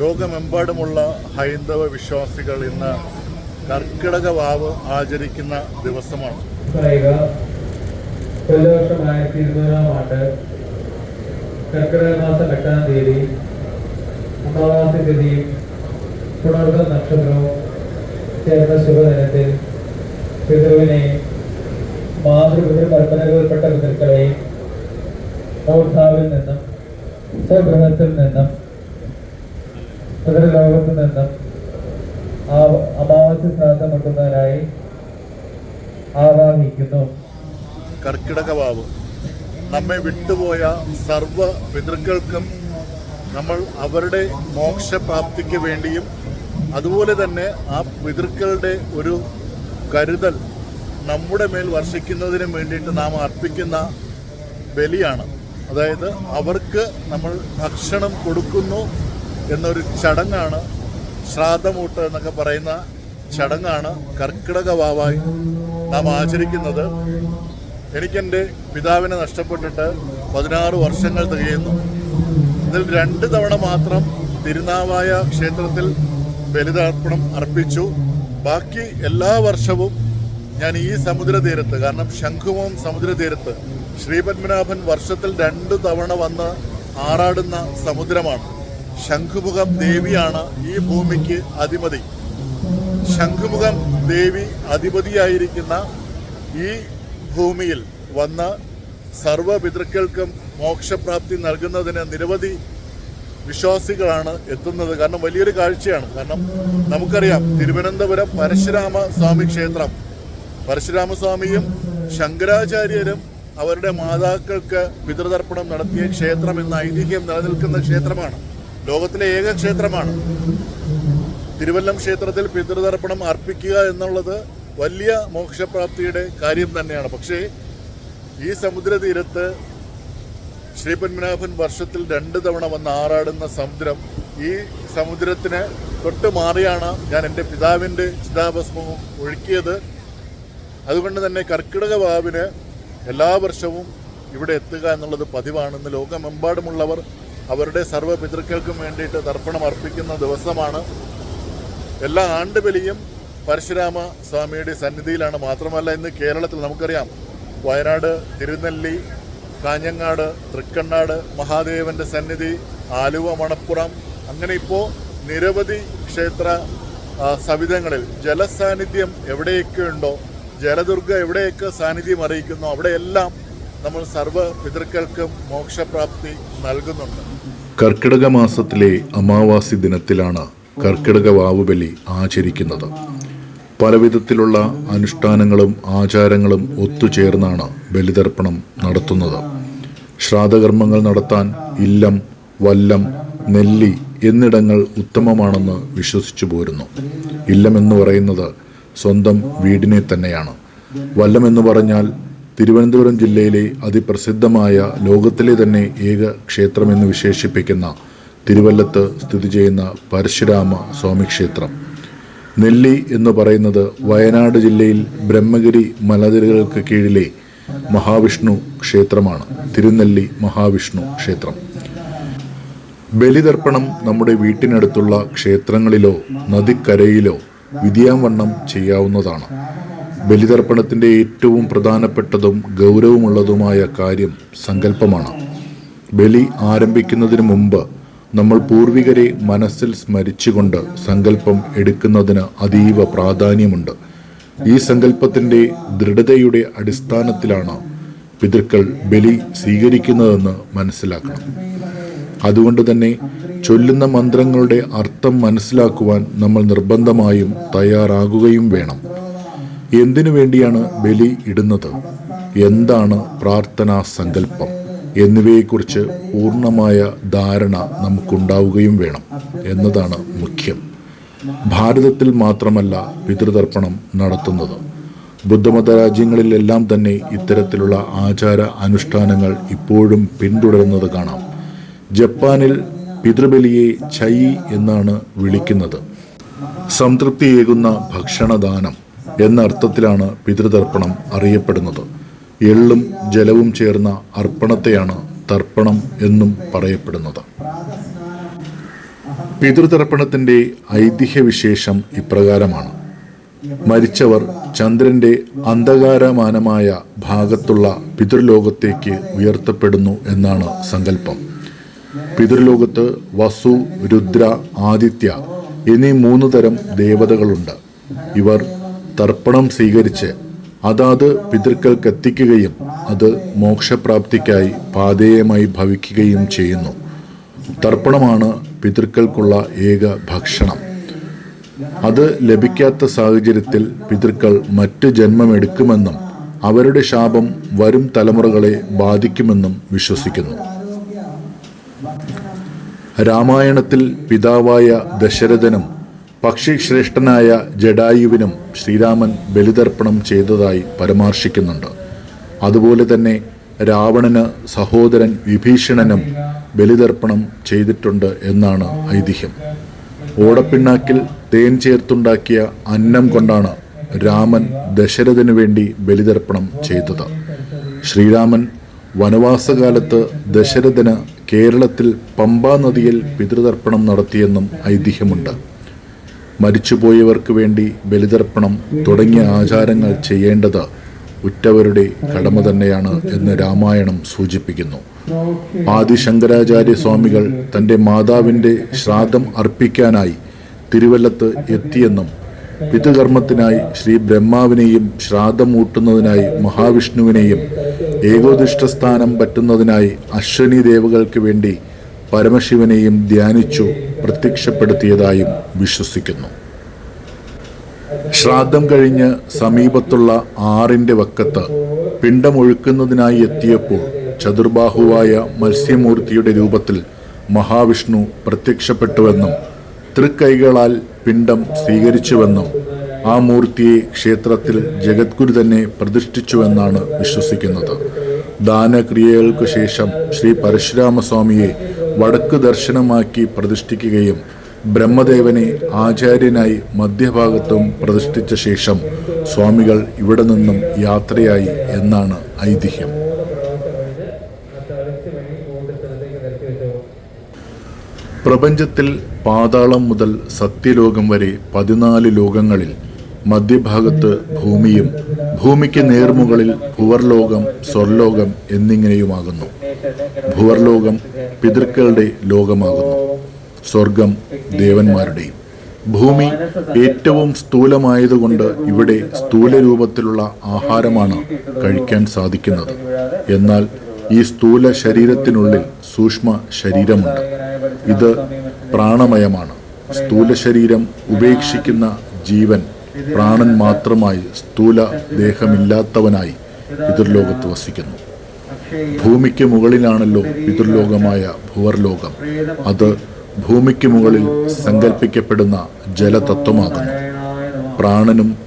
ലോകമെമ്പാടുമുള്ള ഹൈന്ദവ വിശ്വാസികൾ ഇന്ന് കർക്കിടക വാവ് ആചരിക്കുന്ന ദിവസമാണ്. കൊല്ലവർഷം ആയിരത്തി കർക്കിടക മാസം എട്ടാം തീയതി ചേർന്ന പിതൃവിനെ മാതൃപിതൃ മൂർധാവിൽ നിന്നും സ്വഗൃഹത്തിൽ നിന്നും പിതൃലോകത്തിൽ നിന്നും ആ അമാവാസി ശ്രാദ്ധം വെക്കുന്നതിനായി ആവാഹിക്കുന്നു. കർക്കിടക നമ്മെ വിട്ടുപോയ സർവ പിതൃക്കൾക്കും നമ്മൾ അവരുടെ മോക്ഷപ്രാപ്തിക്ക് വേണ്ടിയും അതുപോലെ തന്നെ ആ പിതൃക്കളുടെ ഒരു കരുതൽ നമ്മുടെ മേൽ വർഷിക്കുന്നതിനും വേണ്ടിയിട്ട് നാം അർപ്പിക്കുന്ന ബലിയാണ്. അതായത് അവർക്ക് നമ്മൾ ഭക്ഷണം കൊടുക്കുന്നു എന്നൊരു ചടങ്ങാണ് ശ്രാദ്ധമൂട്ട് എന്നൊക്കെ പറയുന്ന ചടങ്ങാണ് കർക്കിടക വാവായി നാം ആചരിക്കുന്നത്. എനിക്കെന്റെ പിതാവിനെ നഷ്ടപ്പെട്ടിട്ട് പതിനാറ് വർഷങ്ങൾ തികയുന്നു. ഇതിൽ രണ്ട് തവണ മാത്രം തിരുനാവായ ക്ഷേത്രത്തിൽ ബലിതർപ്പണം അർപ്പിച്ചു. ബാക്കി എല്ലാ വർഷവും ഞാൻ ഈ സമുദ്രതീരത്ത് കാരണം ശംഖുമം സമുദ്രതീരത്ത് ശ്രീപത്മനാഭൻ വർഷത്തിൽ രണ്ട് തവണ വന്ന് ആറാടുന്ന സമുദ്രമാണ്. ശംഖുമുഖം ദേവിയാണ് ഈ ഭൂമിക്ക് അധിപതി. ശംഖുമുഖം ദേവി അധിപതിയായിരിക്കുന്ന ഈ ഭൂമിയിൽ വന്ന സർവപിതൃക്കൾക്കും മോക്ഷപ്രാപ്തി നൽകുന്നതിന് നിരവധി വിശ്വാസികളാണ് എത്തുന്നത്. കാരണം വലിയൊരു കാഴ്ചയാണ്. കാരണം നമുക്കറിയാം തിരുവനന്തപുരം പരശുരാമ സ്വാമി ക്ഷേത്രം. പരശുരാമസ്വാമിയും ശങ്കരാചാര്യരും അവരുടെ മാതാക്കൾക്ക് പിതൃതർപ്പണം നടത്തിയ ക്ഷേത്രം എന്ന ഐതിഹ്യം നിലനിൽക്കുന്ന ക്ഷേത്രമാണ്. ലോകത്തിലെ ഏക ക്ഷേത്രമാണ്. തിരുവല്ലം ക്ഷേത്രത്തിൽ പിതൃതർപ്പണം അർപ്പിക്കുക എന്നുള്ളത് വലിയ മോക്ഷപ്രാപ്തിയുടെ കാര്യം തന്നെയാണ്. പക്ഷേ ഈ സമുദ്രതീരത്ത് ശ്രീ പത്മനാഭൻ വർഷത്തിൽ രണ്ട് തവണ വന്ന് ആറാടുന്ന സമുദ്രം ഈ സമുദ്രത്തിന് തൊട്ട് മാറിയാണ് ഞാൻ എന്റെ പിതാവിന്റെ ചിതാഭസ്മവും ഒഴുക്കിയത്. അതുകൊണ്ട് തന്നെ കർക്കിടക വാവിന് എല്ലാ വർഷവും ഇവിടെ എത്തുക എന്നുള്ളത് പതിവാണെന്ന് ലോകമെമ്പാടുമുള്ളവർ അവരുടെ സർവ പിതൃക്കൾക്കും വേണ്ടിയിട്ട് തർപ്പണം അർപ്പിക്കുന്ന ദിവസമാണ്. എല്ലാ ആണ്ടുബലിയും പരശുരാമ സ്വാമിയുടെ സന്നിധിയിലാണ്. മാത്രമല്ല ഇന്ന് കേരളത്തിൽ നമുക്കറിയാം വയനാട് തിരുനെല്ലി കാഞ്ഞങ്ങാട് തൃക്കണ്ണാട് മഹാദേവന്റെ സന്നിധി ആലുവ മണപ്പുറം. അങ്ങനെ ഇപ്പോൾ നിരവധി ക്ഷേത്ര സവിധങ്ങളിൽ ജലസാന്നിധ്യം എവിടെയൊക്കെ ഉണ്ടോ ജലദുർഗ എവിടെയൊക്കെ സാന്നിധ്യം അറിയിക്കുന്നോ അവിടെയെല്ലാം നമ്മൾ സർവ പിതൃക്കൾക്കും മോക്ഷപ്രാപ്തി നൽകുന്നുണ്ട്. കർക്കിടക മാസത്തിലെ അമാവാസി ദിനത്തിലാണ് കർക്കിടക വാവുബലി ആചരിക്കുന്നത്. പലവിധത്തിലുള്ള അനുഷ്ഠാനങ്ങളും ആചാരങ്ങളും ഒത്തുചേർന്നാണ് ബലിതർപ്പണം നടത്തുന്നത്. ശ്രാദ്ധകർമ്മങ്ങൾ നടത്താൻ ഇല്ലം വല്ലം നെല്ലി എന്നിടങ്ങൾ ഉത്തമമാണെന്ന് വിശ്വസിച്ചു പോരുന്നു. ഇല്ലം എന്ന് പറയുന്നത് സ്വന്തം വീടിനെ തന്നെയാണ്. വല്ലം എന്ന് പറഞ്ഞാൽ തിരുവനന്തപുരം ജില്ലയിലെ അതിപ്രസിദ്ധമായ ലോകത്തിലെ തന്നെ ഏക ക്ഷേത്രമെന്ന് വിശേഷിപ്പിക്കുന്ന തിരുവല്ലത്ത് സ്ഥിതി ചെയ്യുന്ന പരശുരാമ സ്വാമി ക്ഷേത്രം നെല്ലി എന്ന് പറയുന്നത് വയനാട് ജില്ലയിൽ ബ്രഹ്മഗിരി മലനിരകൾക്ക് കീഴിലെ മഹാവിഷ്ണു ക്ഷേത്രമാണ്. തിരുനെല്ലി മഹാവിഷ്ണു ക്ഷേത്രം. ബലിതർപ്പണം നമ്മുടെ വീട്ടിനടുത്തുള്ള ക്ഷേത്രങ്ങളിലോ നദിക്കരയിലോ വിധിയാവണ്ണം ചെയ്യാവുന്നതാണ്. ബലിതർപ്പണത്തിന്റെ ഏറ്റവും പ്രധാനപ്പെട്ടതും ഗൗരവമുള്ളതുമായ കാര്യം സങ്കല്പമാണ്. ബലി ആരംഭിക്കുന്നതിന് മുമ്പ് നമ്മൾ പൂർവികരെ മനസ്സിൽ സ്മരിച്ചുകൊണ്ട് സങ്കല്പം എടുക്കുന്നതിന് അതീവ പ്രാധാന്യമുണ്ട്. ഈ സങ്കല്പത്തിന്റെ ദൃഢതയുടെ അടിസ്ഥാനത്തിലാണ് പിതൃക്കൾ ബലി സ്വീകരിക്കുന്നതെന്ന് മനസ്സിലാക്കണം. അതുകൊണ്ട് തന്നെ ചൊല്ലുന്ന മന്ത്രങ്ങളുടെ അർത്ഥം മനസ്സിലാക്കുവാൻ നമ്മൾ നിർബന്ധമായും തയ്യാറാകുകയും വേണം. എന്തിനു വേണ്ടിയാണ് ബലി ഇടുന്നത്? എന്താണ് പ്രാർത്ഥനാ സങ്കല്പം? എന്നിവയെക്കുറിച്ച് പൂർണമായ ധാരണ നമുക്കുണ്ടാവുകയും വേണം എന്നതാണ് മുഖ്യം. ഭാരതത്തിൽ മാത്രമല്ല പിതൃതർപ്പണം നടത്തുന്നത്. ബുദ്ധമത രാജ്യങ്ങളിലെല്ലാം തന്നെ ഇത്തരത്തിലുള്ള ആചാര അനുഷ്ഠാനങ്ങൾ ഇപ്പോഴും പിന്തുടരുന്നത് കാണാം. ജപ്പാനിൽ പിതൃബലിയെ ചൈ എന്നാണ് വിളിക്കുന്നത്. സംതൃപ്തിയേകുന്ന ഭക്ഷണദാനം എന്ന അർത്ഥത്തിലാണ് പിതൃതർപ്പണം അറിയപ്പെടുന്നത്. എള്ളും ജലവും ചേർന്ന അർപ്പണത്തെയാണ് തർപ്പണം എന്നും പറയപ്പെടുന്നത്. പിതൃതർപ്പണത്തിന്റെ ഐതിഹ്യവിശേഷം ഇപ്രകാരമാണ്. മരിച്ചവർ ചന്ദ്രന്റെ അന്ധകാരമാനമായ ഭാഗത്തുള്ള പിതൃലോകത്തേക്ക് ഉയർത്തപ്പെടുന്നു എന്നാണ് സങ്കല്പം. പിതൃലോകത്ത് വസു രുദ്ര ആദിത്യ എന്നീ മൂന്ന് തരം ദേവതകളുണ്ട്. ഇവർ തർപ്പണം സ്വീകരിച്ച് അതാത് പിതൃക്കൾക്കെത്തിക്കുകയും അത് മോക്ഷപ്രാപ്തിക്കായി പാതേയമായി ഭവിക്കുകയും ചെയ്യുന്നു. തർപ്പണമാണ് പിതൃക്കൾക്കുള്ള ഏക ഭക്ഷണം. അത് ലഭിക്കാത്ത സാഹചര്യത്തിൽ പിതൃക്കൾ മറ്റ് ജന്മമെടുക്കുമെന്നും അവരുടെ ശാപം വരും തലമുറകളെ ബാധിക്കുമെന്നും വിശ്വസിക്കുന്നു. രാമായണത്തിൽ പിതാവായ ദശരഥനും പക്ഷിശ്രേഷ്ഠനായ ജഡായുവിനും ശ്രീരാമൻ ബലിതർപ്പണം ചെയ്തതായി പരാമർശിക്കുന്നുണ്ട്. അതുപോലെ തന്നെ രാവണന് സഹോദരൻ വിഭീഷണനും ബലിതർപ്പണം ചെയ്തിട്ടുണ്ട് എന്നാണ് ഐതിഹ്യം. ഓടപ്പിണ്ണാക്കിൽ തേൻ ചേർത്തുണ്ടാക്കിയ അന്നം കൊണ്ടാണ് രാമൻ ദശരഥനു വേണ്ടി ബലിതർപ്പണം ചെയ്തത്. ശ്രീരാമൻ വനവാസകാലത്ത് ദശരഥന് കേരളത്തിൽ പമ്പാ നദിയിൽ പിതൃതർപ്പണം നടത്തിയെന്നും ഐതിഹ്യമുണ്ട്. മരിച്ചുപോയവർക്ക് വേണ്ടി ബലിതർപ്പണം തുടങ്ങിയ ആചാരങ്ങൾ ചെയ്യേണ്ടത് ഉറ്റവരുടെ കടമ തന്നെയാണ് എന്ന് രാമായണം സൂചിപ്പിക്കുന്നു. ആദിശങ്കരാചാര്യ സ്വാമികൾ തന്റെ മാതാവിന്റെ ശ്രാദ്ധം അർപ്പിക്കാനായി തിരുവല്ലത്ത് എത്തിയെന്നും പിതൃകർമ്മത്തിനായി ശ്രീ ബ്രഹ്മാവിനെയും ശ്രാദ്ധം ഊട്ടുന്നതിനായി മഹാവിഷ്ണുവിനെയും ഏകോദിഷ്ടസ്ഥാനം പറ്റുന്നതിനായി അശ്വനി ദേവകൾക്ക് വേണ്ടി പരമശിവനെയും ധ്യാനിച്ചു. പ്രത്യക്ഷപ്പെടുത്തിയതായും വിശ്വസിക്കുന്നു. ശ്രാദ്ധം കഴിഞ്ഞ് സമീപത്തുള്ള ആറിന്റെ വക്കത്ത് പിണ്ടമൊഴുക്കുന്നതിനായി എത്തിയപ്പോൾ ചതുർബാഹുവായ മത്സ്യമൂർത്തിയുടെ രൂപത്തിൽ മഹാവിഷ്ണു പ്രത്യക്ഷപ്പെട്ടുവെന്നും തൃക്കൈകളാൽ പിണ്ടം സ്വീകരിച്ചുവെന്നും ആ മൂർത്തിയെ ക്ഷേത്രത്തിൽ ജഗദ്ഗുരു തന്നെ പ്രതിഷ്ഠിച്ചുവെന്നാണ് വിശ്വസിക്കുന്നത്. ദാനക്രിയകൾക്ക് ശേഷം ശ്രീ പരശുരാമസ്വാമിയെ വടക്ക് ദർശനമാക്കി പ്രതിഷ്ഠിക്കുകയും ബ്രഹ്മദേവനെ ആചാര്യനായി മധ്യഭാഗത്തും പ്രതിഷ്ഠിച്ച ശേഷം സ്വാമികൾ ഇവിടെ നിന്നും യാത്രയായി എന്നാണ് ഐതിഹ്യം. പ്രപഞ്ചത്തിൽ പാതാളം മുതൽ സത്യലോകം വരെ പതിനാല് ലോകങ്ങളിൽ മധ്യഭാഗത്ത് ഭൂമിയും ഭൂമിക്ക് നേർമുകളിൽ ഭുവർലോകം സ്വർലോകം എന്നിങ്ങനെയുമാകുന്നു. ഭുവർലോകം പിതൃക്കളുടെ ലോകമാകുന്നു. സ്വർഗം ദേവന്മാരുടെയും. ഭൂമി ഏറ്റവും സ്ഥൂലമായതുകൊണ്ട് ഇവിടെ സ്ഥൂല രൂപത്തിലുള്ള ആഹാരമാണ് കഴിക്കാൻ സാധിക്കുന്നത്. എന്നാൽ ഈ സ്ഥൂല ശരീരത്തിനുള്ളിൽ സൂക്ഷ്മ ശരീരമുണ്ട്. ഇത് പ്രാണമയമാണ്. സ്ഥൂല ശരീരം ഉപേക്ഷിക്കുന്ന ജീവൻ പ്രാണൻ മാത്രമായി സ്ഥൂല ദേഹമില്ലാത്തവനായി പിതൃലോകത്ത് വസിക്കുന്നു. ഭൂമിക്ക് മുകളിലാണല്ലോ പിതൃലോകമായ ഭുവർലോകം. അത് ഭൂമിക്ക് മുകളിൽ സങ്കല്പിക്കപ്പെടുന്ന ജലതത്വമാകുന്നു. പ്രാണനും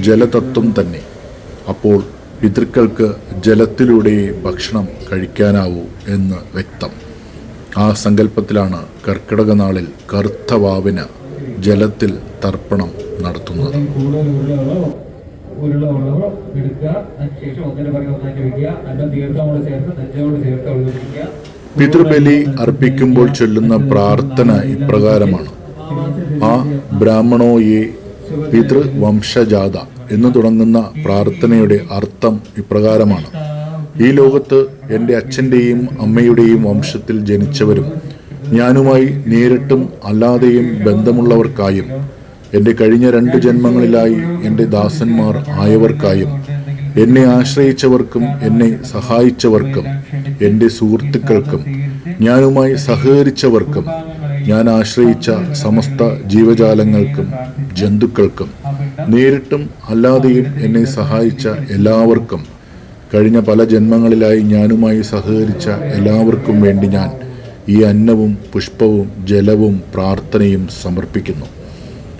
ജലതത്വം തന്നെ. അപ്പോൾ പിതൃക്കൾക്ക് ജലത്തിലൂടെ ഭക്ഷണം കഴിക്കാനാവൂ എന്ന് വ്യക്തം. ആ സങ്കല്പത്തിലാണ് കർക്കിടക നാളിൽ കറുത്ത വാവിന് ജലത്തിൽ തർപ്പണം നടത്തുന്നത്. ഉരുളകളോ എടുക്കുക. അതിനുശേഷം ഒന്നിന്റെ പുറകെ ഒന്നാക്കി വെക്കുക. അല്പം തീർത്ഥമോട് ചേർത്ത് നെഞ്ചോട് ചേർത്ത് ഒഴിപ്പിക്കുക പിതൃബലി അർപ്പിക്കുമ്പോൾ ചൊല്ലുന്ന പ്രാർത്ഥന ഇപ്രകാരമാണ്. ആ ബ്രാഹ്മണോയെ പിതൃവംശജാത എന്ന് തുടങ്ങുന്ന പ്രാർത്ഥനയുടെ അർത്ഥം ഇപ്രകാരമാണ്. ഈ ലോകത്ത് എന്റെ അച്ഛന്റെയും അമ്മയുടെയും വംശത്തിൽ ജനിച്ചവരും ഞാനുമായി നേരിട്ടും അല്ലാതെയും ബന്ധമുള്ളവർക്കായും എന്റെ കഴിഞ്ഞ രണ്ട് ജന്മങ്ങളിലായി എന്റെ ദാസന്മാർ ആയവർക്കായും എന്നെ ആശ്രയിച്ചവർക്കും എന്നെ സഹായിച്ചവർക്കും എന്റെ സുഹൃത്തുക്കൾക്കും ഞാനുമായി സഹകരിച്ചവർക്കും ഞാൻ ആശ്രയിച്ച സമസ്ത ജീവജാലങ്ങൾക്കും ജന്തുക്കൾക്കും നേരിട്ടും അല്ലാതെയും എന്നെ സഹായിച്ച എല്ലാവർക്കും കഴിഞ്ഞ പല ജന്മങ്ങളിലായി ഞാനുമായി സഹകരിച്ച എല്ലാവർക്കും വേണ്ടി ഞാൻ ഈ അന്നവും പുഷ്പവും ജലവും പ്രാർത്ഥനയും സമർപ്പിക്കുന്നു.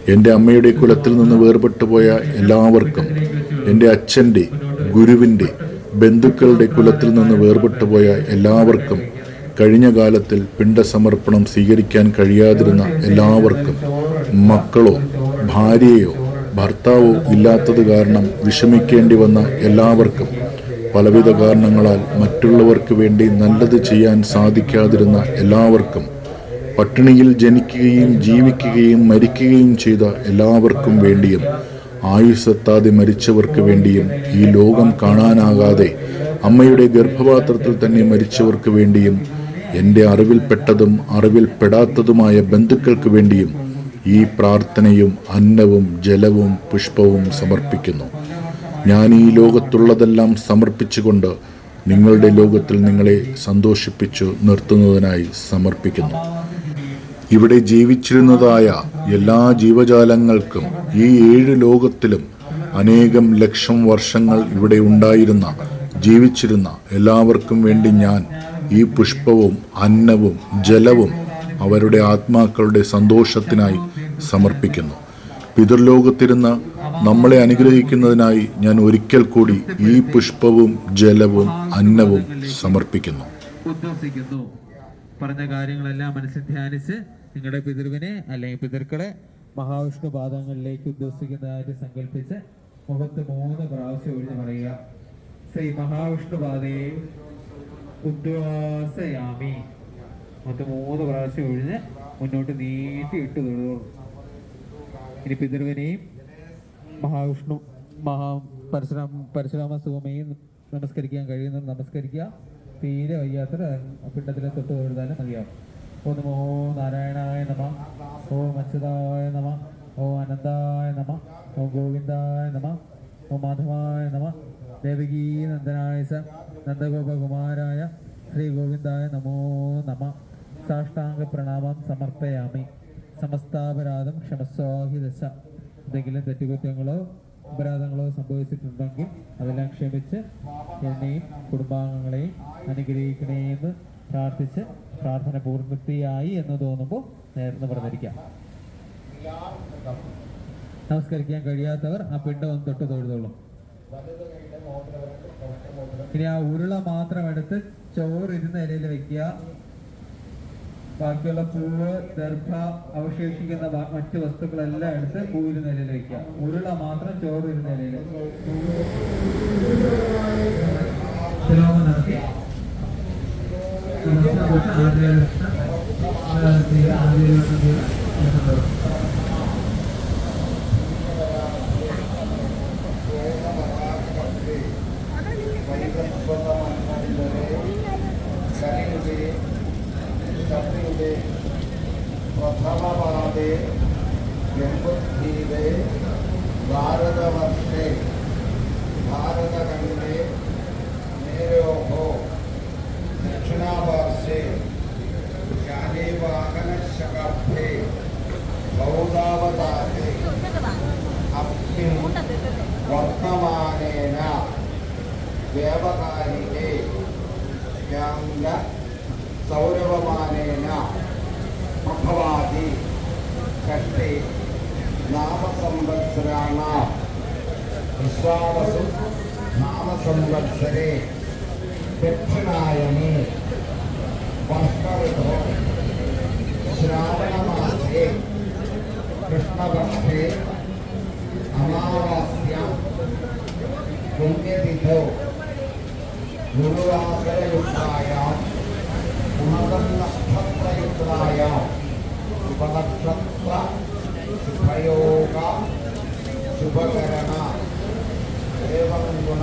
എന്റെ അമ്മയുടെ കുലത്തിൽ നിന്ന് വേർപെട്ടു പോയ എല്ലാവർക്കും എന്റെ അച്ഛന്റെ ഗുരുവിന്റെ ബന്ധുക്കളുടെ കുലത്തിൽ നിന്ന് വേർപെട്ടു പോയ എല്ലാവർക്കും കഴിഞ്ഞ കാലത്തിൽ പിണ്ടസമർപ്പണം സ്വീകരിക്കാൻ കഴിയാതിരുന്ന എല്ലാവർക്കും മക്കളോ ഭാര്യയോ ഭർത്താവോ ഇല്ലാത്തത് കാരണം വിഷമിക്കേണ്ടി വന്ന എല്ലാവർക്കും പലവിധ കാരണങ്ങളാൽ മറ്റുള്ളവർക്ക് വേണ്ടി നല്ലത് ചെയ്യാൻ സാധിക്കാതിരുന്ന എല്ലാവർക്കും പട്ടിണിയിൽ ജനിക്കുകയും ജീവിക്കുകയും മരിക്കുകയും ചെയ്ത എല്ലാവർക്കും വേണ്ടിയും ആയുസ്സെത്താതെ മരിച്ചവർക്ക് വേണ്ടിയും ഈ ലോകം കാണാനാകാതെ അമ്മയുടെ ഗർഭപാത്രത്തിൽ തന്നെ മരിച്ചവർക്ക് വേണ്ടിയും എന്റെ അറിവിൽപ്പെട്ടതും അറിവിൽപ്പെടാത്തതുമായ ബന്ധുക്കൾക്ക് വേണ്ടിയും ഈ പ്രാർത്ഥനയും അന്നവും ജലവും പുഷ്പവും സമർപ്പിക്കുന്നു. ഞാൻ ഈ ലോകത്തുള്ളതെല്ലാം സമർപ്പിച്ചുകൊണ്ട് നിങ്ങളുടെ ലോകത്തിൽ നിങ്ങളെ സന്തോഷിപ്പിച്ചു നിർത്തുന്നതിനായി സമർപ്പിക്കുന്നു. ഇവിടെ ജീവിച്ചിരുന്നതായ എല്ലാ ജീവജാലങ്ങൾക്കും ഈ ഏഴ് ലോകത്തിലും അനേകം ലക്ഷം വർഷങ്ങൾ ഇവിടെ ഉണ്ടായിരുന്ന ജീവിച്ചിരുന്ന എല്ലാവർക്കും വേണ്ടി ഞാൻ ഈ പുഷ്പവും അന്നവും ജലവും അവരുടെ ആത്മാക്കളുടെ സന്തോഷത്തിനായി സമർപ്പിക്കുന്നു. പിതൃലോകത്തിരുന്ന് നമ്മളെ അനുഗ്രഹിക്കുന്നതിനായി ഞാൻ ഒരിക്കൽ കൂടി ഈ പുഷ്പവും ജലവും അന്നവും സമർപ്പിക്കുന്നു. പറഞ്ഞ കാര്യങ്ങളെല്ലാം മനസ്സിൽ ധ്യാനിച്ച് നിങ്ങളുടെ പിതൃവിനെ അല്ലെങ്കിൽ പിതൃക്കളെ മഹാവിഷ്ണു പാദങ്ങളിലേക്ക് ഉദ്ദേശിക്കുന്നതായിട്ട് സങ്കല്പിച്ച് മുഖത്ത് മൂന്ന് പ്രാവശ്യം ഒഴിഞ്ഞു പറയുക. ശ്രീ മഹാവിഷ്ണു പാതയെ ഉദ്വാസയാമി മുഖത്ത് മൂന്ന് പ്രാവശ്യം ഒഴിഞ്ഞ് മുന്നോട്ട് നീട്ടി ഇട്ട് തൊഴുതോളൂ ഇനി പിതൃവിനെയും മഹാവിഷ്ണു മഹാ പരശുരാമ പരശുരാമ സുഖമയും നമസ്കരിക്കാൻ കഴിയുന്നത് നമസ്കരിക്കുക. തീരെ വയ്യാത്തവർ പിണ്ടത്തിലെ തൊട്ട് തൊഴുതാലും മതിയാവും. ഓ നാരായണായ നമ ഓ അച്യുതായ നമ ഓ അനന്തായ നമ ഓ ഗോവിന്ദായ നമ ഓ മാധവായ നമ ദേവകീ നന്ദനായ സ നന്ദഗോപകുമാരായ ശ്രീ ഗോവിന്ദായ നമോ നമ। സാഷ്ടാംഗ പ്രണാമം സമർപ്പയാമി। സമസ്താപരാധം ക്ഷമസ്വാഹി ദശ। എന്തെങ്കിലും തെറ്റുകുറ്റങ്ങളോ അപരാധങ്ങളോ സംഭവിച്ചിട്ടുണ്ടെങ്കിൽ അതെല്ലാം ക്ഷമിച്ച് എന്നെയും കുടുംബാംഗങ്ങളെയും അനുഗ്രഹിക്കണേന്ന് പ്രാർത്ഥിച്ച് പ്രാർത്ഥന പൂർത്തിയായി എന്ന് തോന്നുമ്പോൾ നേർന്ന് പറഞ്ഞിരിക്കാം നമസ്കരിക്കാൻ കഴിയാത്തവർ ആ പിണ്ടം ഒന്ന് തൊട്ട് തൊഴുതോളും. ഇനി ആ ഉരുള മാത്രം എടുത്ത് ചോറ് ഇരുന്ന ഇലയിൽ വെക്കുക. ബാക്കിയുള്ള പൂവ് ദർഭ അവശേഷിക്കുന്ന മറ്റു വസ്തുക്കളെല്ലാം എടുത്ത് പൂവിന് നിലയിൽ വെക്കുക. ഉരുള മാത്രം ചോറ് ഇരുന്ന നിലയിൽ തിലോമം നടത്തി ಪ್ರಥಮವಾದೆ ಎಂಬುತ್ತೀರೆ ಭಾರತವಷ್ಟೇ ಭಾರತ ಕಂಡೆ ಮೇರೋ भारतवर्षे भारतखण्डे मेरोः दक्षिणापार्श्वे शालीवाहनशकाब्दे बौद्धावतारे अस्मिन् वर्तमानेन व्यावहारिके याङ्ग सौरवमानेन प्रभवादि षष्ठे नामसंवत्सराणां विश्वावसु नामसंवत्सरे 베트나양을 వర్షాలతో శ్రావణ మాసే కృష్ణపక్షే అమావాస్య పుణ్యతిథో గురువాసరయుక్తాయాం పునర్నక్షత్రయుక్తాయాం ఉపనక్షత్ర శుభయోగ శుభకరణ ఏవం గుణ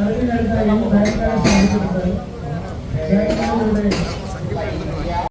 కలిగి వెళ్తాయి సైకాలజీ